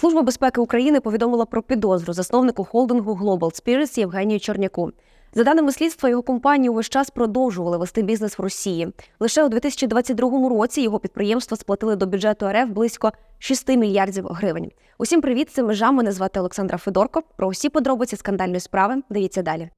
Служба безпеки України повідомила про підозру засновнику холдингу Global Spirits Євгенію Черняку. За даними слідства, його компанії увесь час продовжували вести бізнес в Росії. Лише у 2022 році його підприємства сплатили до бюджету РФ близько 6 мільярдів гривень. Усім привіт, це межа. Мене звати Олександра Федорко. Про усі подробиці скандальної справи дивіться далі.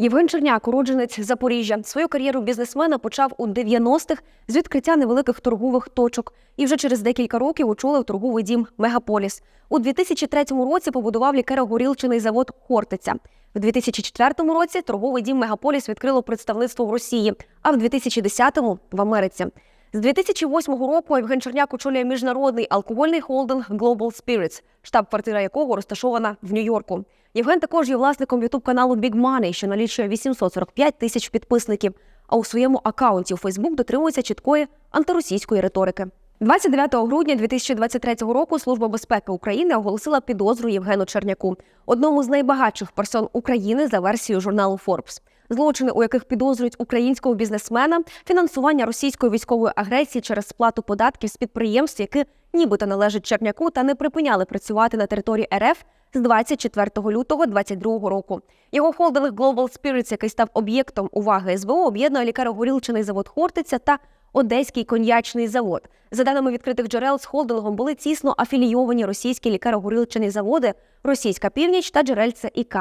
Євген Черняк, уродженець Запоріжжя, свою кар'єру бізнесмена почав у 90-х з відкриття невеликих торгових точок і вже через декілька років очолив торговий дім Мегаполіс. У 2003 році побудував лікеро-горілчиний завод Хортиця. В 2004 році торговий дім Мегаполіс відкрило представництво в Росії, а в 2010-му – в Америці. З 2008 року Євген Черняк очолює міжнародний алкогольний холдинг Global Spirits, штаб-квартира якого розташована в Нью-Йорку. Євген також є власником ютуб-каналу Big Money, що налічує 845 тисяч підписників. А у своєму акаунті у Фейсбук дотримується чіткої антиросійської риторики. 29 грудня 2023 року Служба безпеки України оголосила підозру Євгену Черняку, одному з найбагатших персон України за версією журналу Forbes. Злочини, у яких підозрюють українського бізнесмена, фінансування російської військової агресії через сплату податків з підприємств, які нібито належать Черняку та не припиняли працювати на території РФ з 24 лютого 2022 року. Його холдинг Global Spirits, який став об'єктом уваги СБУ, об'єднує лікаро-горілчаний завод Хортиця та Одеський коньячний завод. За даними відкритих джерел, з холдингом були тісно афілійовані російські лікаро-горілчані заводи Російська Північ та Джерельце ІК.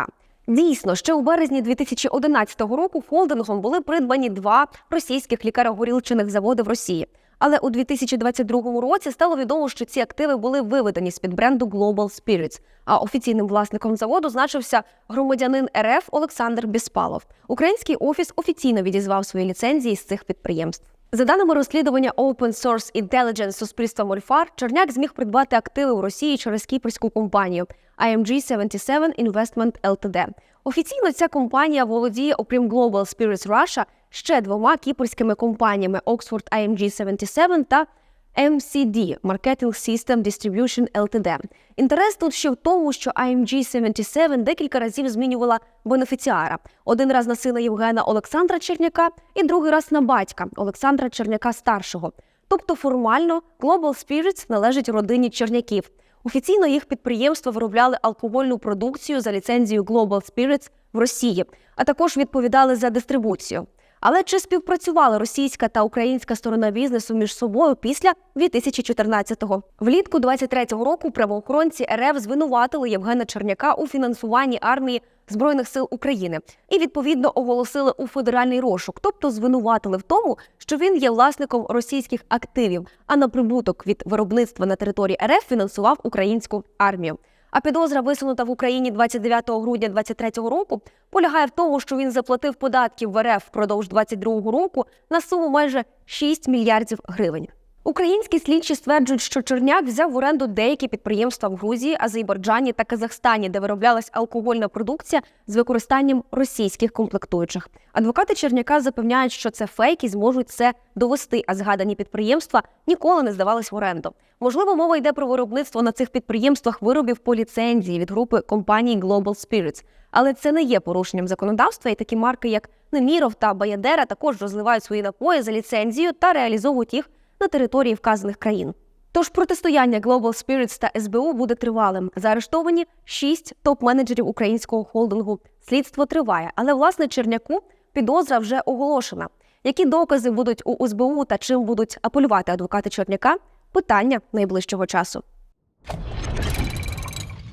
Дійсно, ще у березні 2011 року холдингом були придбані два російських лікаро-горілчаних заводи в Росії. Але у 2022 році стало відомо, що ці активи були виведені з під бренду Global Spirits, а офіційним власником заводу значився громадянин РФ Олександр Біспалов. Український офіс офіційно відізвав свої ліцензії з цих підприємств. За даними розслідування Open Source Intelligence суспільства Мольфар, Черняк зміг придбати активи у Росії через кіпрську компанію IMG 77 Investment Ltd. Офіційно ця компанія володіє, окрім Global Spirits Russia, ще двома кіпрськими компаніями Oxford IMG 77 та MCD Marketing System Distribution Ltd. Інтерес тут ще в тому, що IMG 77 декілька разів змінювала бенефіціара. Один раз на сина Євгена Олександра Черняка і другий раз на батька Олександра Черняка старшого. Тобто формально Global Spirits належить родині Черняків. Офіційно їх підприємства виробляли алкогольну продукцію за ліцензією Global Spirits в Росії, а також відповідали за дистрибуцію. Але чи співпрацювала російська та українська сторона бізнесу між собою після 2014-го? Влітку 23-го року правоохоронці РФ звинуватили Євгена Черняка у фінансуванні армії збройних сил України і відповідно оголосили у федеральний розшук, тобто звинуватили в тому, що він є власником російських активів, а на прибуток від виробництва на території РФ фінансував українську армію. А підозра, висунута в Україні 29 грудня 2023 року, полягає в тому, що він заплатив податків в РФ впродовж 2022 року на суму майже 6 мільярдів гривень. Українські слідчі стверджують, що Черняк взяв в оренду деякі підприємства в Грузії, Азербайджані та Казахстані, де вироблялась алкогольна продукція з використанням російських комплектуючих. Адвокати Черняка запевняють, що це фейк і зможуть це довести, а згадані підприємства ніколи не здавались в оренду. Можливо, мова йде про виробництво на цих підприємствах виробів по ліцензії від групи компаній Global Spirits. Але це не є порушенням законодавства, і такі марки, як Неміров та Баядера, також розливають свої напої за ліцензією та реалізовують їх на території вказаних країн. Тож протистояння Global Spirits та СБУ буде тривалим. Заарештовані шість топ-менеджерів українського холдингу. Слідство триває, але власне Черняку підозра вже оголошена. Які докази будуть у СБУ та чим будуть апелювати адвокати Черняка? Питання найближчого часу.